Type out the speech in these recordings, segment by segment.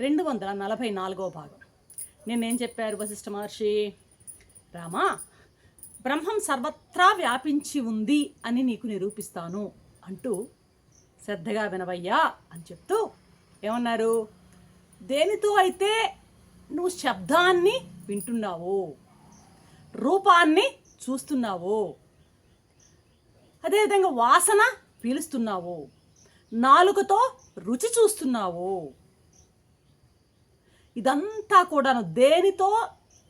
రెండు వందల నలభై నాలుగవ భాగం. నిన్నేం చెప్పారు వశిష్ఠ మహర్షి? రామా బ్రహ్మం సర్వత్రా వ్యాపించి ఉంది అని నీకు నిరూపిస్తాను అంటూ శ్రద్ధగా వినవయ్యా అని చెప్తూ ఏమన్నారు? దేనితో అయితే నువ్వు శబ్దాన్ని వింటున్నావో రూపాన్ని చూస్తున్నావో అదేవిధంగా వాసన పీలుస్తున్నావు నాలుకతో రుచి చూస్తున్నావు ఇదంతా కూడాను దేనితో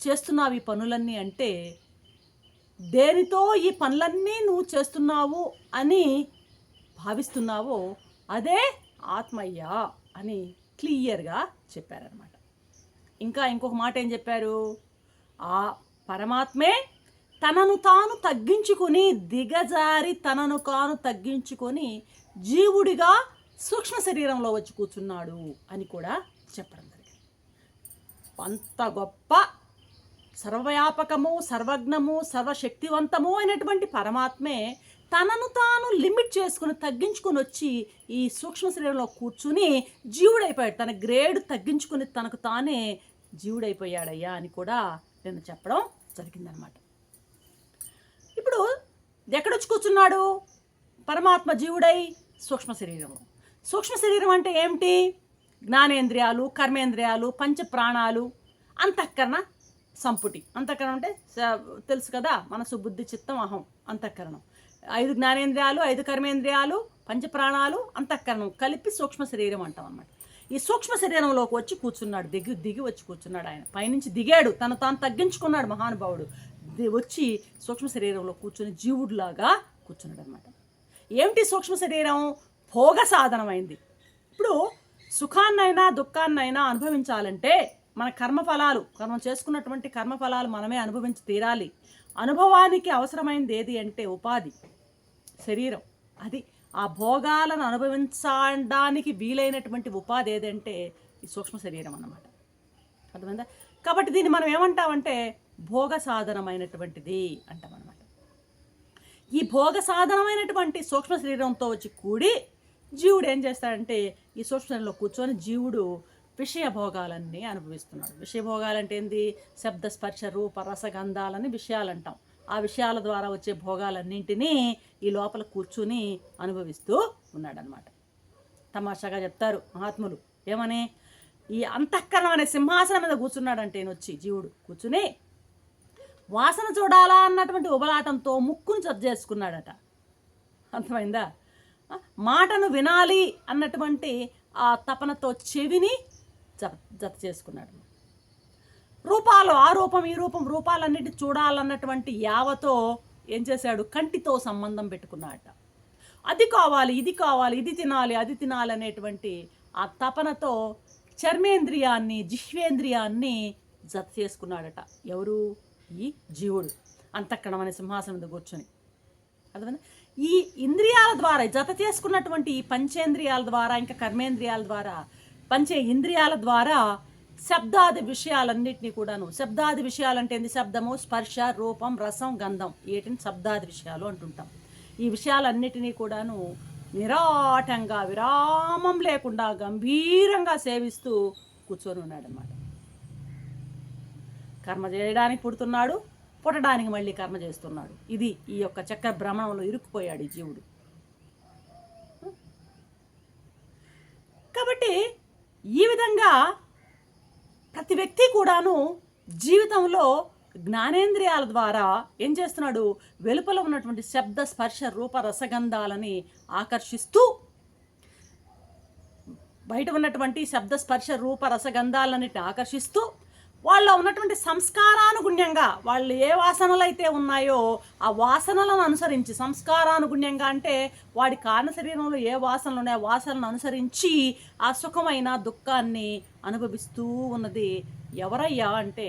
చేస్తున్నావు ఈ పనులన్నీ అంటే దేనితో ఈ పనులన్నీ నువ్వు చేస్తున్నావు అని భావిస్తున్నావో అదే ఆత్మయ్య అని క్లియర్గా చెప్పారనమాట ఇంకా ఇంకొక మాట ఏం చెప్పారు? ఆ పరమాత్మే తనను తాను తగ్గించుకొని దిగజారి తనను తాను తగ్గించుకొని జీవుడిగా సూక్ష్మ శరీరంలో వచ్చి కూర్చున్నాడు అని కూడా చెప్పడం. అంత గొప్ప సర్వవ్యాపకము సర్వజ్ఞము సర్వశక్తివంతము అయినటువంటి పరమాత్మే తనను తాను లిమిట్ చేసుకుని తగ్గించుకొని వచ్చి ఈ సూక్ష్మ శరీరంలో కూర్చుని జీవుడైపోయాడు. తన గ్రేడ్ తగ్గించుకుని తనకు తానే జీవుడైపోయాడయ్యా అని కూడా నేను చెప్పడం జరిగిందనమాట ఇప్పుడు ఎక్కడొచ్చి కూర్చున్నాడు? పరమాత్మ జీవుడై సూక్ష్మ శరీరంలో సూక్ష్మ శరీరం అంటే ఏమిటి? జ్ఞానేంద్రియాలు కర్మేంద్రియాలు పంచ ప్రాణాలు అంతఃకరణ సంపుటి. అంతఃకరణం అంటే తెలుసు కదా మనసు బుద్ధి చిత్తం అహం అంతఃకరణం. ఐదు జ్ఞానేంద్రియాలు ఐదు కర్మేంద్రియాలు పంచ ప్రాణాలు అంతఃకరణం కలిపి సూక్ష్మ శరీరం అంటాం అన్నమాట. ఈ సూక్ష్మ శరీరంలోకి వచ్చి కూర్చున్నాడు దిగి దిగి వచ్చి కూర్చున్నాడు ఆయన. పైనుంచి దిగాడు తను తాను తగ్గించుకున్నాడు మహానుభావుడు. వచ్చి సూక్ష్మ శరీరంలో కూర్చుని జీవుడిలాగా కూర్చున్నాడు అనమాట ఏమిటి సూక్ష్మ శరీరం? భోగ సాధనమైంది. ఇప్పుడు సుఖాన్నైనా దుఃఖాన్నైనా అనుభవించాలంటే మన కర్మఫలాలు మనం చేసుకున్నటువంటి కర్మఫలాలు మనమే అనుభవించి తీరాలి. అనుభవానికి అవసరమైనది ఏది అంటే ఉపాధి శరీరం. అది ఆ భోగాలను అనుభవించడానికి వీలైనటువంటి ఉపాధి ఏదంటే ఈ సూక్ష్మ శరీరం అన్నమాట. అర్థమైందా? కాబట్టి దీన్ని మనం ఏమంటామంటే భోగ సాధనమైనటువంటిది అంటామన్నమాట. ఈ భోగ సాధనమైనటువంటి సూక్ష్మ శరీరంతో వచ్చి కూడి జీవుడు ఏం చేస్తాడంటే ఈ సూక్ష్మ కూర్చొని జీవుడు విషయభోగాలన్నీ అనుభవిస్తున్నాడు. విషయభోగాలంటే ఏంది? శబ్ద స్పర్శ రూప రసగంధాలని విషయాలు అంటాం. ఆ విషయాల ద్వారా వచ్చే భోగాలన్నింటినీ ఈ లోపల కూర్చుని అనుభవిస్తూ ఉన్నాడనమాట తమాషాగా చెప్తారు మహాత్ములు ఏమని? ఈ అంతఃకరణం అనే సింహాసనం మీద కూర్చున్నాడంటే వచ్చి జీవుడు కూర్చుని వాసన చూడాలా అన్నటువంటి ఉబలాటంతో ముక్కును చేసుకున్నాడట. అర్థమైందా? మాటను వినాలి అన్నటువంటి ఆ తపనతో చెవిని జత జత చేసుకున్నాడు. రూపాలు ఆ రూపం ఈ రూపం రూపాలన్నిటి చూడాలన్నటువంటి యావతో ఏం చేశాడు? కంటితో సంబంధం పెట్టుకున్నాడట. అది కావాలి ఇది కావాలి ఇది తినాలి అది తినాలి అనేటువంటి ఆ తపనతో చర్మేంద్రియాన్ని జిహ్వేంద్రియాన్ని జత చేసుకున్నాడట. ఎవరు? ఈ జీవుడు. అంతఃకరణం అనే సింహాసనం మీద కూర్చొని. అర్థమైందా? ఈ ఇంద్రియాల ద్వారా జత చేసుకున్నటువంటి ఈ పంచేంద్రియాల ద్వారా ఇంకా కర్మేంద్రియాల ద్వారా పంచే ఇంద్రియాల ద్వారా శబ్దాది విషయాలన్నింటినీ కూడాను. శబ్దాది విషయాలంటే ఏంది? శబ్దము స్పర్శ రూపం రసం గంధం వీటిని శబ్దాది విషయాలు అంటుంటాం. ఈ విషయాలన్నిటినీ కూడాను నిరాటంగా విరామం లేకుండా గంభీరంగా సేవిస్తూ కూర్చొని ఉన్నాడనమాట కర్మ చేయడానికి పుడుతున్నాడు పుట్టడానికి మళ్ళీ కర్మ చేస్తున్నాడు. ఇది ఈ యొక్క చక్ర భ్రమణంలో ఇరుక్కుపోయాడు ఈ జీవుడు. కాబట్టి ఈ విధంగా ప్రతి వ్యక్తి కూడాను జీవితంలో జ్ఞానేంద్రియాల ద్వారా ఏం చేస్తున్నాడు? వెలుపల ఉన్నటువంటి శబ్ద స్పర్శ రూప రసగంధాలని ఆకర్షిస్తూ బయట ఉన్నటువంటి శబ్ద స్పర్శ రూప రసగంధాలన్నిటిని ఆకర్షిస్తూ వాళ్ళలో ఉన్నటువంటి సంస్కారానుగుణ్యంగా వాళ్ళు ఏ వాసనలు అయితే ఉన్నాయో ఆ వాసనలను అనుసరించి సంస్కారానుగుణ్యంగా అంటే వాడి కారణ శరీరంలో ఏ వాసనలు ఉన్నాయో ఆ వాసనలను అనుసరించి ఆ సుఖమైన దుఃఖాన్ని అనుభవిస్తూ ఉన్నది ఎవరయ్యా అంటే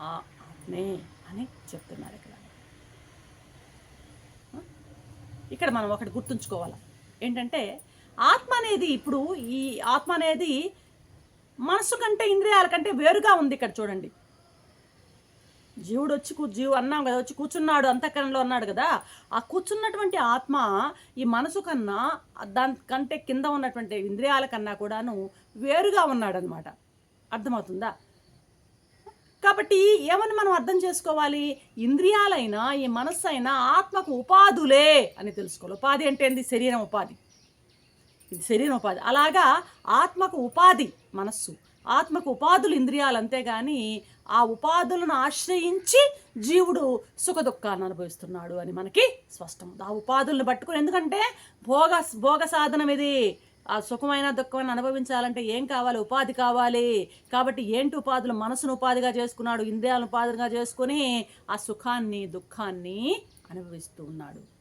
ఆ ఆత్మే అని చెప్తున్నారు ఇక్కడ. ఇక్కడ మనం ఒకటి గుర్తుంచుకోవాలి. ఏంటంటే ఆత్మ అనేది ఇప్పుడు ఈ ఆత్మ అనేది మనసు కంటే ఇంద్రియాల కంటే వేరుగా ఉంది ఇక్కడ చూడండి. జీవుడు వచ్చి జీవు అన్నాం కదా వచ్చి కూర్చున్నాడు అంతఃకరణలో అన్నాడు కదా. ఆ కూర్చున్నటువంటి ఆత్మ ఈ మనసు కన్నా దాని కంటే కింద ఉన్నటువంటి ఇంద్రియాల కన్నా కూడాను వేరుగా ఉన్నాడనమాట. అర్థమవుతుందా? కాబట్టి ఏమని మనం అర్థం చేసుకోవాలి? ఇంద్రియాలైనా ఈ మనస్సు అయినా ఆత్మకు ఉపాధులే అని తెలుసుకోవాలి. ఉపాధి అంటే ఏంది? శరీరం ఉపాధి. ఇది శరీరం ఉపాధి. అలాగా ఆత్మకు ఉపాధి మనస్సు. ఆత్మకు ఉపాధులు ఇంద్రియాలు అంతేగాని ఆ ఉపాధులను ఆశ్రయించి జీవుడు సుఖదుఃఖాన్ని అనుభవిస్తున్నాడు అని మనకి స్పష్టం ఆ ఉపాధులను పట్టుకుని ఎందుకంటే భోగ భోగ సాధనం ఇది ఆ సుఖమైన దుఃఖమైన అనుభవించాలంటే ఏం కావాలి? ఉపాధి కావాలి. కాబట్టి ఏంటి ఉపాధులు? మనసును ఉపాధిగా చేసుకున్నాడు ఇంద్రియాలను ఉపాధిగా చేసుకుని ఆ సుఖాన్ని దుఃఖాన్ని అనుభవిస్తూ ఉన్నాడు.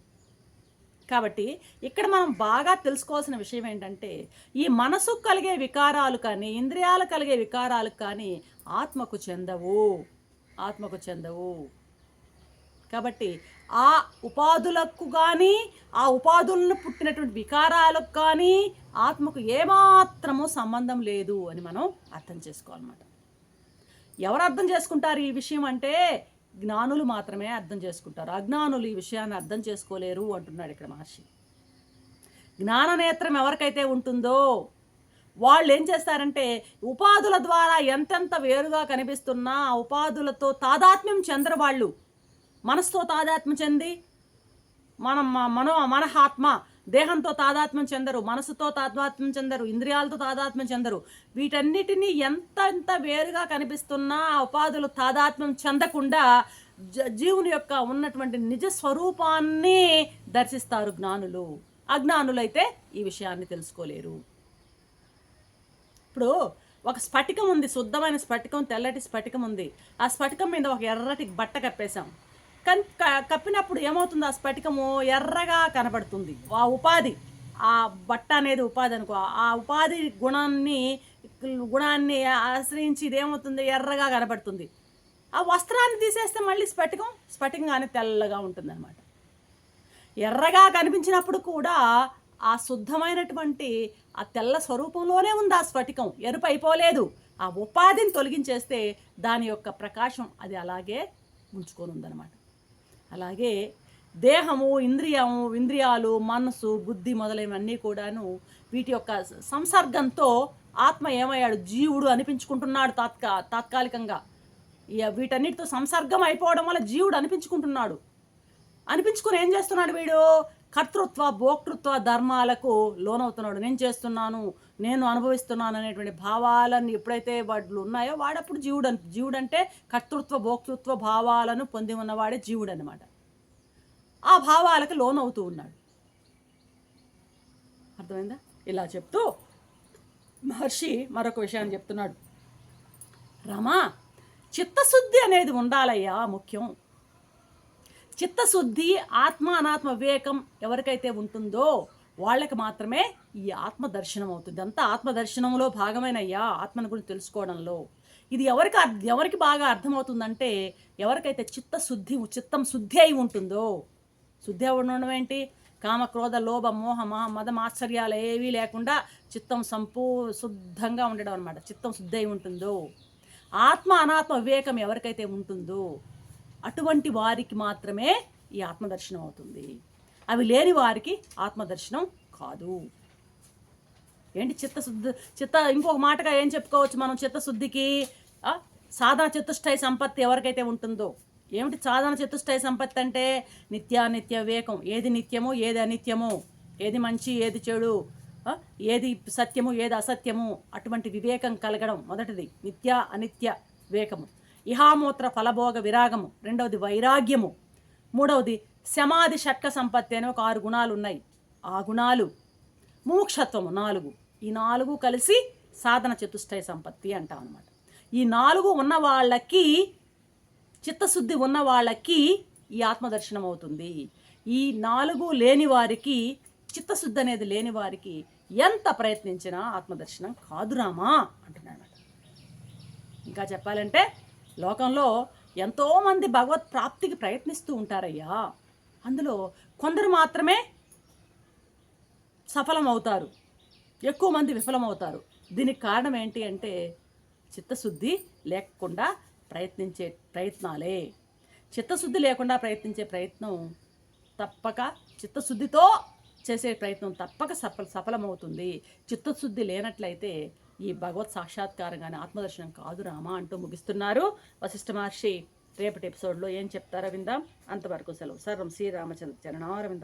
కాబట్టి ఇక్కడ మనం బాగా తెలుసుకోవాల్సిన విషయం ఏంటంటే ఈ మనసు కలిగే వికారాలు కానీ ఇంద్రియాలు కలిగే వికారాలు కానీ ఆత్మకు చెందవు. ఆత్మకు చెందవు. కాబట్టి ఆ ఉపాధులకు కానీ ఆ ఉపాధులను పుట్టినటువంటి వికారాలకు కానీ ఆత్మకు ఏమాత్రము సంబంధం లేదు అని మనం అర్థం చేసుకోవాలన్నమాట. ఎవరు అర్థం చేసుకుంటారు ఈ విషయం అంటే జ్ఞానులు మాత్రమే అర్థం చేసుకుంటారు. అజ్ఞానులు ఈ విషయాన్ని అర్థం చేసుకోలేరు అంటున్నాడు ఇక్కడ మహర్షి. జ్ఞాన నేత్రం ఎవరికైతే ఉంటుందో వాళ్ళు ఏం చేస్తారంటే ఉపాధుల ద్వారా ఎంతెంత వేరుగా కనిపిస్తున్నా ఆ ఉపాధులతో తాదాత్మ్యం చెందరు వాళ్ళు. మనసుతో తాదాత్మ్యం చెంది మనం మనో మనహాత్మ దేహంతో తాదాత్మ్యం చెందరు మనసుతో తాదాత్మ్యం చెందరు ఇంద్రియాలతో తాదాత్మ్యం చెందరు. వీటన్నిటినీ ఎంత ఎంత వేరుగా కనిపిస్తున్నా ఉపాధులు తాదాత్మ్యం చెందకుండా జ- జీవుని యొక్క ఉన్నటువంటి నిజ స్వరూపాన్ని దర్శిస్తారు జ్ఞానులు. అజ్ఞానులైతే ఈ విషయాన్ని తెలుసుకోలేరు. ఇప్పుడు ఒక స్ఫటికం ఉంది శుద్ధమైన స్ఫటికం తెల్లటి స్ఫటికం ఉంది. ఆ స్ఫటికం మీద ఒక ఎర్రటి బట్ట కప్పేశాం. కన్ క- కప్పినప్పుడు ఏమవుతుంది? ఆ స్ఫటికము ఎర్రగా కనబడుతుంది. ఆ ఉపాధి ఆ బట్ట అనేది ఉపాధి అనుకో ఆ ఉపాధి గుణాన్ని గుణాన్ని ఆశ్రయించి ఇదేమవుతుంది? ఎర్రగా కనబడుతుంది. ఆ వస్త్రాన్ని తీసేస్తే మళ్ళీ స్ఫటికం స్ఫటికం కానీ తెల్లగా ఉంటుంది ఎర్రగా కనిపించినప్పుడు కూడా ఆ శుద్ధమైనటువంటి ఆ తెల్ల స్వరూపంలోనే ఉంది ఆ స్ఫటికం. ఎరుపు అయిపోలేదు. ఆ ఉపాధిని తొలగించేస్తే దాని యొక్క ప్రకాశం అది అలాగే ఉంచుకొని ఉందన్నమాట. అలాగే దేహము ఇంద్రియము ఇంద్రియాలు మనసు బుద్ధి మొదలైనవన్నీ కూడాను వీటి యొక్క సంసర్గంతో ఆత్మ ఏమయ్యాడు? జీవుడు అనిపించుకుంటున్నాడు తాత్కా తాత్కాలికంగా. ఇక వీటన్నిటితో సంసర్గం అయిపోవడం వల్ల జీవుడు అనిపించుకుంటున్నాడు. అనిపించుకుని ఏం చేస్తున్నాడు వీడు? కర్తృత్వ భోక్తృత్వ ధర్మాలకు లోనవుతున్నాడు. నేను చేస్తున్నాను నేను అనుభవిస్తున్నాను అనేటువంటి భావాలను ఎప్పుడైతే వాడు ఉన్నాయో వాడప్పుడు జీవుడు అని జీవుడు అంటే కర్తృత్వ భోక్తృత్వ భావాలను పొంది ఉన్నవాడే జీవుడు అనమాట ఆ భావాలకు లోనవుతూ ఉన్నాడు. అర్థమైందా? ఇలా చెప్తూ మహర్షి మరొక విషయాన్ని చెప్తున్నాడు. రమా చిత్తశుద్ధి అనేది ఉండాలయ్యా ముఖ్యం. చిత్తశుద్ధి ఆత్మ అనాత్మ వివేకం ఎవరికైతే ఉంటుందో వాళ్ళకి మాత్రమే ఈ ఆత్మ దర్శనం అవుతుంది. అంతా ఆత్మ దర్శనంలో భాగమైనయ్యా ఆత్మను గురించి తెలుసుకోవడంలో. ఇది ఎవరికి ఎవరికి బాగా అర్థమవుతుందంటే ఎవరికైతే చిత్తశుద్ధి చిత్తం శుద్ధి అయి ఉంటుందో శుద్ధి అయి ఉండడం ఏంటి? కామ క్రోధ లోభ మోహ మద మదం ఆశ్చర్యాలు ఏవీ లేకుండా చిత్తం సంపూ శుద్ధంగా ఉండడం అనమాట చిత్తం శుద్ధి అయి ఉంటుందో ఆత్మ అనాత్మ వివేకం ఎవరికైతే ఉంటుందో అటువంటి వారికి మాత్రమే ఈ ఆత్మదర్శనం అవుతుంది. అవి లేని వారికి ఆత్మదర్శనం కాదు. ఏంటి చిత్తశుద్ధి చిత్త ఇంకొక మాటగా ఏం చెప్పుకోవచ్చు మనం? చిత్తశుద్ధికి సాధన చతుష్టయ సంపత్తి ఎవరికైతే ఉంటుందో? ఏమిటి సాధన చతుష్టయ సంపత్తి అంటే? నిత్యానిత్య వివేకం. ఏది నిత్యమో ఏది అనిత్యమో? ఏది మంచి ఏది చెడు? ఏది సత్యము ఏది అసత్యము? అటువంటి వివేకం కలగడం మొదటిది. నిత్య అనిత్య వివేకము. ఇహామూత్ర ఫలభోగ విరాగము. రెండవది వైరాగ్యము. మూడవది శమాది షట్క సంపత్తి అనే ఒక ఆరు గుణాలు ఉన్నాయి ఆ గుణాలు మోక్షత్వము నాలుగు. ఈ నాలుగు కలిసి సాధన చతుష్టయ సంపత్తి అంటాం అనమాట ఈ నాలుగు ఉన్న వాళ్ళకి చిత్తశుద్ధి ఉన్న వాళ్ళకి ఈ ఆత్మదర్శనం అవుతుంది. ఈ నాలుగు లేని వారికి చిత్తశుద్ధి అనేది లేని వారికి ఎంత ప్రయత్నించినా ఆత్మదర్శనం కాదురామా అంటున్నాడు ఇంకా చెప్పాలంటే లోకంలో ఎంతోమంది భగవత్ ప్రాప్తికి ప్రయత్నిస్తూ ఉంటారయ్యా. అందులో కొందరు మాత్రమే సఫలమవుతారు. ఎక్కువ మంది విఫలమవుతారు. దీనికి కారణం ఏంటి అంటే చిత్తశుద్ధి లేకుండా ప్రయత్నించే ప్రయత్నాలే. చిత్తశుద్ధి లేకుండా ప్రయత్నించే ప్రయత్నం తప్పక చిత్తశుద్ధితో చేసే ప్రయత్నం తప్పక సఫల సఫలమవుతుంది. చిత్తశుద్ధి లేనట్లయితే ఈ భగవత్ సాక్షాత్కారం కానీ ఆత్మదర్శనం కాదు రామా అంటూ ముగిస్తున్నారు. వశిష్ఠ మహర్షి రేపటి ఎపిసోడ్లో ఏం చెప్తారో విందాం. అంతవరకు సెలవు. సర్వం శ్రీరామచంద్ర చరణారవింద